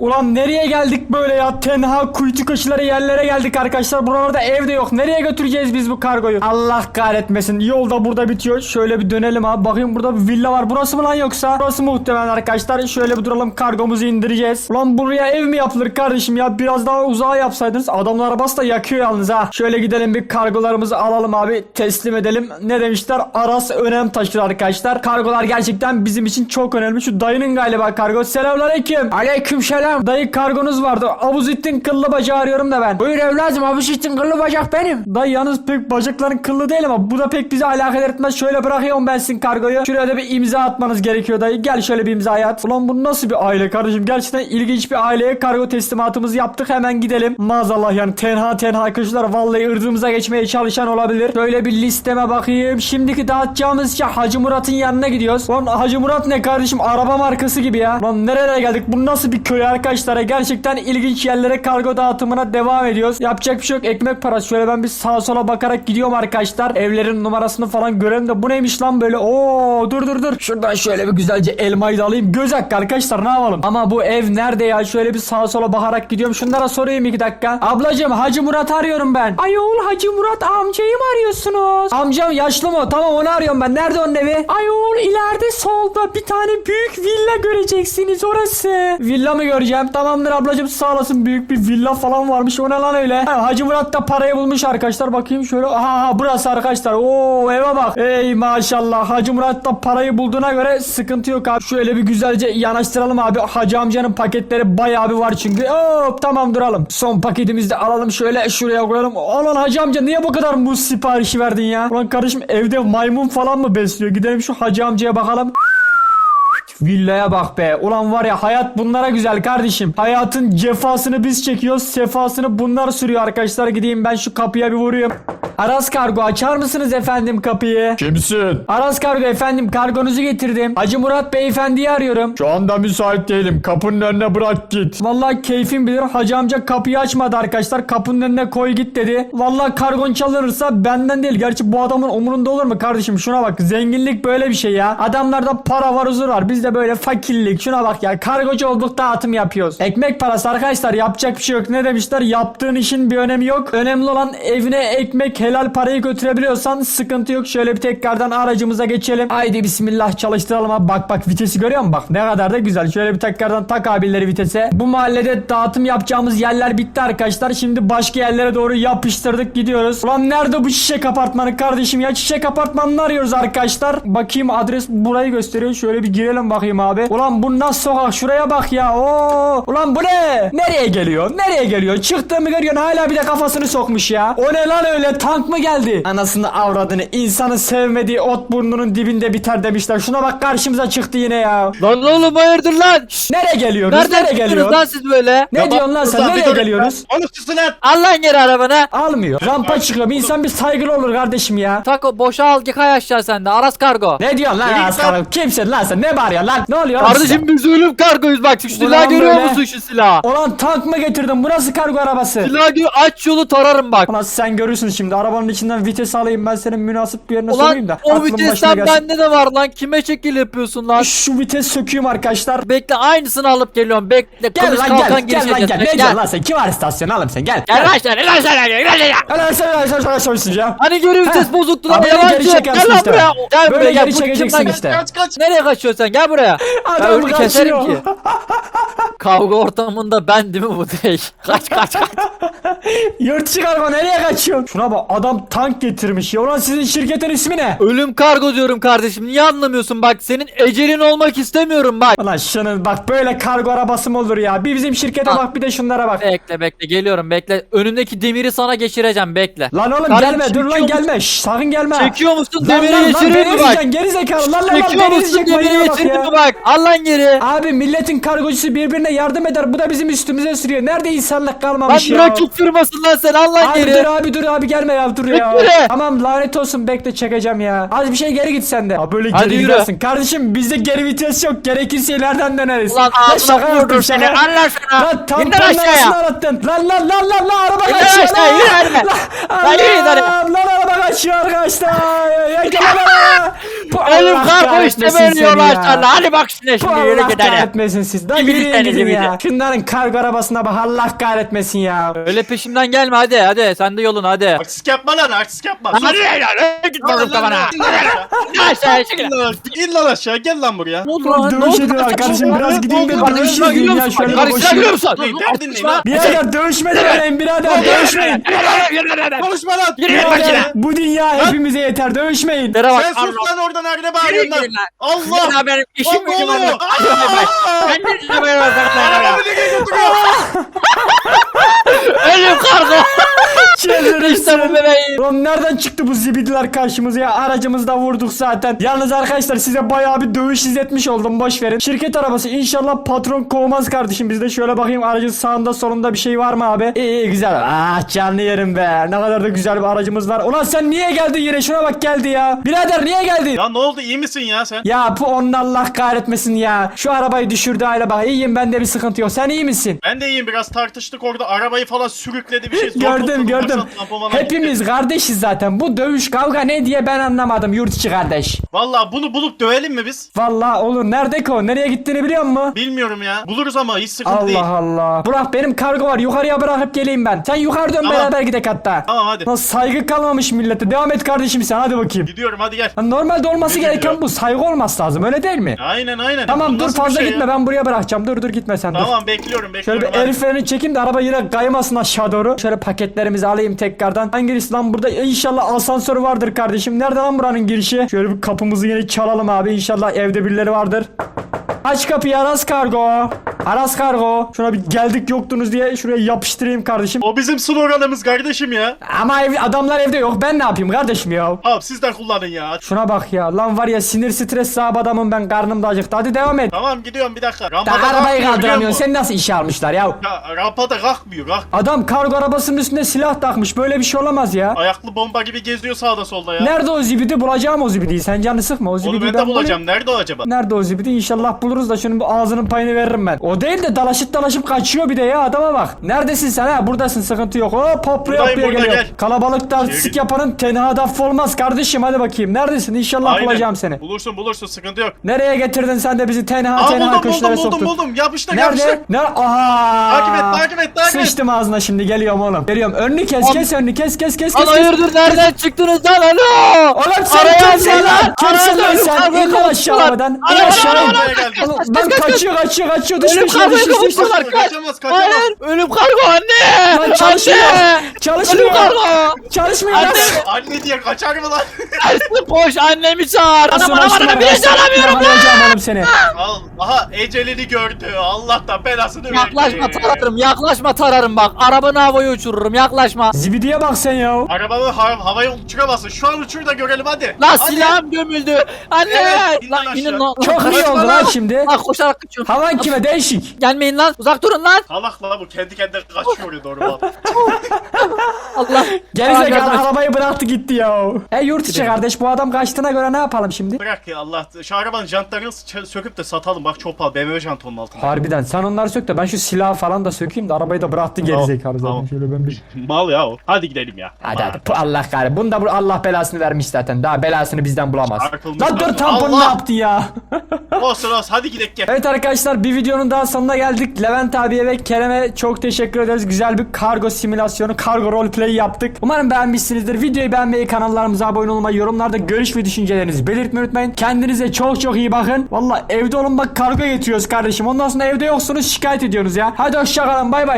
Ulan nereye geldik böyle ya? Tenha kuytu köşeleri yerlere geldik arkadaşlar. Buralarda ev de yok. Nereye götüreceğiz biz bu kargoyu? Allah kahretmesin. Yol da burada bitiyor. Şöyle bir dönelim abi. Bakayım burada bir villa var. Burası mı lan yoksa? Burası muhtemelen arkadaşlar. Şöyle bir duralım. Kargomuzu indireceğiz. Ulan buraya ev mi yapılır kardeşim ya? Biraz daha uzağa yapsaydınız. Adamlar arabası da yakıyor yalnız ha. Şöyle gidelim bir kargolarımızı alalım abi. Teslim edelim. Ne demişler? Aras önem taşır arkadaşlar. Kargolar gerçekten bizim için çok önemli. Şu dayının galiba kargo. Selamünaleyküm. Aleyküm selam. Dayı kargonuz vardı. Abuzittin kıllı bacağı arıyorum da ben. Buyur evladım Abuzittin kıllı bacak benim. Dayı yalnız pek bacakların kıllı değil ama bu da pek bizi alakadar etmez. Şöyle bırakıyorum ben sizin kargoyu. Şuraya da bir imza atmanız gerekiyor dayı. Gel şöyle bir imza at. Ulan bu nasıl bir aile kardeşim? Gerçekten ilginç bir aileye kargo teslimatımızı yaptık. Hemen gidelim. Maazallah yani tenha tenha arkadaşlar vallahi ırdığımıza geçmeye çalışan olabilir. Şöyle bir listeme bakayım. Şimdiki dağıtacağımız şey Hacı Murat'ın yanına gidiyoruz. Ulan Hacı Murat ne kardeşim? Araba markası gibi ya. Ulan nerelere geldik? Bu nasıl bir köy arkadaşlar? Gerçekten ilginç yerlere kargo dağıtımına devam ediyoruz. Yapacak bir şey yok. Ekmek parası. Şöyle ben bir sağa sola bakarak gidiyorum arkadaşlar. Evlerin numarasını falan görelim de bu neymiş lan böyle? Oo dur dur dur. Şuradan şöyle bir güzelce elmayı da alayım. Göz hakkı arkadaşlar ne yapalım? Ama bu ev nerede ya? Şöyle bir sağa sola bakarak gidiyorum. Şunlara sorayım iki dakika. Ablacığım Hacı Murat arıyorum ben. Ayol Hacı Murat amcayı mı arıyorsunuz? Amcam yaşlı mı? Tamam onu arıyorum ben. Nerede onun evi? Ayol ileride solda bir tane büyük villa göreceksiniz orası. Villa mı göreceğim? Tamamdır ablacığım sağ olasın. Büyük bir villa falan varmış. O ne lan öyle? Ha, Hacı Murat da parayı bulmuş arkadaşlar. Bakayım şöyle. Aha burası arkadaşlar. Oo eve bak. Ey maşallah. Hacı Murat da parayı bulduğuna göre sıkıntı yok abi. Şöyle bir güzelce yanaştıralım abi. Hacı amcanın paketleri bayağı bir var çünkü. Hop tamam duralım. Son paketimizi de alalım şöyle şuraya koyalım. Alan Hacı amca niye bu kadar muz siparişi verdin ya? Ulan kardeşim evde maymun falan mı besliyor? Gidelim şu Hacı amcaya bakalım. Villaya bak be. Ulan var ya hayat bunlara güzel kardeşim. Hayatın cefasını biz çekiyoruz. Sefasını bunlar sürüyor arkadaşlar. Gideyim ben şu kapıya bir vurayım. Aras Kargo açar mısınız efendim kapıyı? Kimsin? Aras Kargo efendim kargonuzu getirdim. Hacı Murat beyefendiyi arıyorum. Şu anda müsait değilim. Kapının önüne bırak git. Vallahi keyfim bilir. Hacı amca kapıyı açmadı arkadaşlar. Kapının önüne koy git dedi. Vallahi kargon çalınırsa benden değil. Gerçi bu adamın umurunda olur mu kardeşim? Şuna bak. Zenginlik böyle bir şey ya. Adamlarda para var huzur var. Bizde böyle fakirlik. Şuna bak ya. Kargocu olduk dağıtım yapıyoruz. Ekmek parası arkadaşlar. Yapacak bir şey yok. Ne demişler? Yaptığın işin bir önemi yok. Önemli olan evine ekmek helal parayı götürebiliyorsan sıkıntı yok. Şöyle bir tekrardan aracımıza geçelim. Haydi bismillah çalıştıralım abi. Bak bak vitesi görüyor musun? Bak ne kadar da güzel. Şöyle bir tekrardan tak abileri vitese. Bu mahallede dağıtım yapacağımız yerler bitti arkadaşlar. Şimdi başka yerlere doğru yapıştırdık gidiyoruz. Ulan nerede bu çiçek apartmanı kardeşim ya? Çiçek apartmanını arıyoruz arkadaşlar. Bakayım adres burayı gösteriyor. Şöyle bir girelim bakayım abi. Ulan bu nasıl sokak? Şuraya bak ya. Oo. Ulan bu ne? Nereye geliyor? Nereye geliyor? Çıktığımı görüyorsun hala bir de kafasını sokmuş ya. O ne lan öyle? Tank mı geldi? Anasını avradını. insanı sevmediği ot burnunun dibinde biter demişler. Şuna bak karşımıza çıktı yine ya. Lan oğlum hayırdır lan? Şşş, Nereye geliyoruz? Nereden Nereye geliyoruz? lan siz böyle? Ne diyorsun lan sen? Nereye geliyoruz? Konuşsun lan. Al lan geri arabana. Almıyor. Rampa çıkıyor. Bir insan bir saygılı olur kardeşim ya. Tako boşa al yıkay aşağı sen de Aras kargo. Ne diyorsun lan git aslanım? Kimsin lan sen? Ne bağırıyorsun lan? Ne oluyor? Kardeşim biz ölüm kargoyuz bak şu silahı görüyor musun şu silahı? Ulan tank mı getirdin? Bu nasıl kargo arabası? Silahı aç yolu tararım bak. Ulan sen görürsün şimdi. Arabanın içinden vites alayım. Ben senin münasip bir yerine Ulan sokayım da. o aklın başına vitesten gelsin. bende de var lan kime şekil yapıyorsun lan? Şu vites söküyüm arkadaşlar. Bekle aynısını alıp geliyorum bekle Gel kılıç lan kalkan gel. Gel lan gel. Ne Gel. diyorsun lan sen? Kim var istasyonu? Alım sen gel. Gel lan sen lan sen gel gel gel. Öyle sen öyle sen şöyle söylesin ya. Hani geri vites bozuktu lan beni geri yalancı. çekersin Gel lan işte. buraya. Gel Böyle buraya gel. geri Bu çekeceksin kimden- işte. Kaç kaç. Nereye kaçıyorsun sen gel buraya. Ben Adam önünü keserim kaçıyor. ki. Kavga ortamında ben değil mi bu değil? Kaç kaç kaç. Yurt çıkarma nereye kaçıyorsun? Şuna bak adam tank getirmiş ya. Ulan sizin şirketin ismi ne? Ölüm kargo diyorum kardeşim. Niye anlamıyorsun bak? Senin ecelin olmak istemiyorum bak. Ulan şunun bak böyle kargo arabası mı olur ya? Bir bizim şirkete Al. bak bir de şunlara bak. Bekle bekle geliyorum bekle. Önündeki demiri sana geçireceğim bekle. Lan oğlum Kardeşim, gelme dur lan gelme. Şş, sakın gelme. Çekiyor musun? Lan Demiri lan lan geçireyim beni mi bak? ezeceksin geri zekalı. Lan lan lan Çekiyor beni musun? ezecek Demiri manyağa bak geçireyim ya. mi bak? Al lan geri. Abi milletin kargocusu birbirine yardım eder. Bu da bizim üstümüze sürüyor. Nerede insanlık Lan kalmamış ya? rakip firma olmasın lan sen Allah Abi geri. dur abi dur abi gelme ya dur ya. Bekle. Tamam lanet olsun bekle çekeceğim ya. Az bir şey geri git sen de. Abi böyle Hadi geri yürü. gidersin. Kardeşim bizde geri vites yok. Gerekirse ileriden döneriz. Ulan Lan ağzına şaka vurdum seni Allah sana. Lan tam İndir aşağıya. arattın. Lan lan lan lan lan araba İndir kaçıyor aşağıya, lan. yürü hadi. Lan, Lan yürü hadi. Allah'ım, Lan araba kaçıyor arkadaşlar. Yakala bana. Bu Elim Allah kargo işte böyle yol açarlar. Hadi bak şimdi şimdi yürü Allah gidelim. kahretmesin siz. Lan yürüyün gidin, gidin ya. gidin. Şunların kargo arabasına bak Allah kahretmesin ya. Öyle peşimden gelme hadi hadi sen de yolun hadi. Artistik yapma lan artistik yapma. Hadi lan git Lan, bakalım kafana. in lan aşağı. Aşağıya çık. İn lan aşağı, İn lan aşağı gel lan buraya. Ne oldu Lan dövüş ediyorlar kardeşim biraz gideyim de oldu? dövüş gidiyor ya musun? şöyle Karıştırıyor koşayım. musun? Ne derdin ne lan? Birader dövüşme demeyin birader dövüşmeyin. Konuşma lan. Yürü git bakayım. ya. Bu dünya hepimize yeter dövüşmeyin. Tere bak. Sen sus lan oradan nerede bağırıyorsun lan? Allah. Ya benim işim ne gücüm var. Ben de size böyle götürüyor? Ölüm kargo. İşte bu bebeğim. Lan nereden çıktı bu zibidiler karşımıza ya? Aracımızda vurduk zaten. Yalnız arkadaşlar size bayağı bir dövüş izletmiş oldum. Boş verin. Şirket arabası inşallah patron kovmaz kardeşim. Biz de şöyle bakayım aracın sağında solunda bir şey var mı abi? İyi iyi güzel. Ah canlı yerim be. Ne kadar da güzel bir aracımız var. Ulan sen niye geldin yine? Şuna bak geldi ya. Birader niye geldin? Ya ne oldu iyi misin ya sen? Ya bu onun Allah kahretmesin ya. Şu arabayı düşürdü aile bak. İyiyim bende bir sıkıntı yok. Sen iyi misin? Ben de iyiyim biraz tartıştık orada arabayı falan sürükledi bir şey. Gördüm gördüm. Falan Hepimiz kardeşiz zaten. Bu dövüş kavga ne diye ben anlamadım yurt içi kardeş. Vallahi bunu bulup dövelim mi biz? Vallahi olur. Nerede ki o? Nereye gittiğini biliyor musun? Bilmiyorum ya. Buluruz ama hiç sıkıntı değil. Allah Allah. Burak benim kargo var. Yukarıya bırakıp geleyim ben. Sen yukarı dön Tamam. beraber gidek hatta. Tamam hadi. Lan saygı kalmamış millete. Devam et kardeşim sen hadi bakayım. Gidiyorum hadi gel. Lan normalde olması Ne gereken diyor? bu. Saygı olması lazım öyle değil mi? Aynen aynen. Tamam Bu dur nasıl bir fazla şey gitme ya? ben buraya bırakacağım. Dur dur gitme sen dur. Tamam bekliyorum Şöyle bekliyorum. bir hadi. el freni çekeyim de araba yine kaymasın aşağı doğru. Şöyle paketlerimizi alayım tekrardan. Hangisi lan burada? İnşallah asansör vardır kardeşim. Nerede lan buranın girişi? Şöyle bir kapımızı yine çalalım abi. İnşallah evde birileri vardır. Aç kapıyı Aras Kargo. Aras Kargo. Şuna bir geldik yoktunuz diye şuraya yapıştırayım kardeşim. O bizim sloganımız kardeşim ya. Ama ev, adamlar evde yok. Ben ne yapayım kardeşim ya? Tamam siz de kullanın ya. Şuna bak ya. Lan var ya sinir stres sahibi adamım ben. Karnım da acıktı. Hadi devam et. Tamam gidiyorum bir dakika. Da Rampada arabayı kalkmıyor, biliyor kaldıramıyorsun. musun? Sen nasıl işe almışlar ya? Ya rampada kalkmıyor kalk. Adam kargo arabasının üstünde silah takmış. Böyle bir şey olamaz ya. Ayaklı bomba gibi geziyor sağda solda ya. Nerede o zibidi? Bulacağım o zibidiyi. Sen canını sıkma. O Onu zibidiyi ben de bulacağım. Nerede o acaba? Nerede o zibidi? İnşallah buluruz da şunun bir ağzının payını veririm ben. O değil de dalaşıp dalaşıp kaçıyor bir de ya adama bak. Neredesin sen ha? Buradasın sıkıntı yok. Hop Buradayım, hoplaya burada, geliyor. gel. Kalabalıkta artistik yapanın tenha daf olmaz kardeşim hadi bakayım. Neredesin? İnşallah Aynen. bulacağım seni. Bulursun bulursun sıkıntı yok. Nereye getirdin sen de bizi tenha Aa tenha buldum köşelere buldum buldum soktun? buldum. Yapıştır yapıştır. Nerede? Nerede? Aha! Takip et, takip et, takip et. Sıçtım ağzına şimdi geliyorum oğlum. Geliyorum. Önünü kes, kes önünü kes, kes, kes, Lan kes. kes. hayırdır nereden çıktınız lan alo? Oğlum sen kimsin lan? Kimsin lan sen? İn lan aşağı alma. arabadan. İn aşağı Lan kaçıyor, kaçıyor, kaçıyor. Düş, Ölüm düş, düş, kargo düş, düş, düş. kaçıyorlar kaç. Kaçamaz kaçamaz. Ölüm kargo anne. Lan çalışmıyor. Çalışmıyor. Ölüm kargo. Çalışmıyor. Anne. Anne diye kaçar mı lan? Koş annemi çağır. Ana Sonra bana açtım bana bir şey alamıyorum lan. Oğlum seni. Al, aha ecelini gördü. Allah'tan belasını verdi. Yaklaşma tararım yaklaşma tararım bak. Arabanı havaya uçururum yaklaşma. Zibidiye bak sen ya. Arabamı ha- havaya uçuramazsın. Şu an uçur da görelim hadi. Lan silahım gömüldü. Anne. Evet, lan lan inin lan. Çok iyi oldu lan. lan şimdi. Lan koşarak kaçıyorum. Havan kime değişik. Gelmeyin lan uzak durun lan. Salak la bu kendi kendine kaçıyor normal. Allah. Gerizekalı arabayı bıraktı gitti ya. E yurt içi kardeş bu adam kaçtığına göre ne yapalım şimdi? Bırak ya Allah. Şu arabanın jantlarını sö- söküp de satalım. Bak çok pahalı. BMW jant onun altında. Harbiden sen onları sök de ben şu silahı falan da sökeyim de arabayı da bıraktı gerizekalı zaten. tamam. Şöyle ben bir... Mal ya o. Hadi gidelim ya. Hadi hadi Allah kahretsin. Bunu da bu Allah belasını vermiş zaten. Daha belasını bizden bulamaz. Çarpılmış Lan dur zaten. tamponu Allah! ne yaptı ya? Olsun olsun hadi gidelim gel. evet arkadaşlar bir videonun daha sonuna geldik. Levent abiye ve Kerem'e çok teşekkür ederiz. Güzel bir kargo simülasyonu, kargo roleplay yaptık. Umarım beğenmişsinizdir. Videoyu beğenmeyi, kanallarımıza abone olmayı, yorumlarda görüş ve düşüncelerinizi belirtmeyi unutmayın. Kendinize çok çok iyi bakın. Valla evde olun bak kargo getiriyoruz kardeşim. Ondan sonra evde yoksunuz şikayet ediyorsunuz ya. Hadi hoşçakalın bay bay.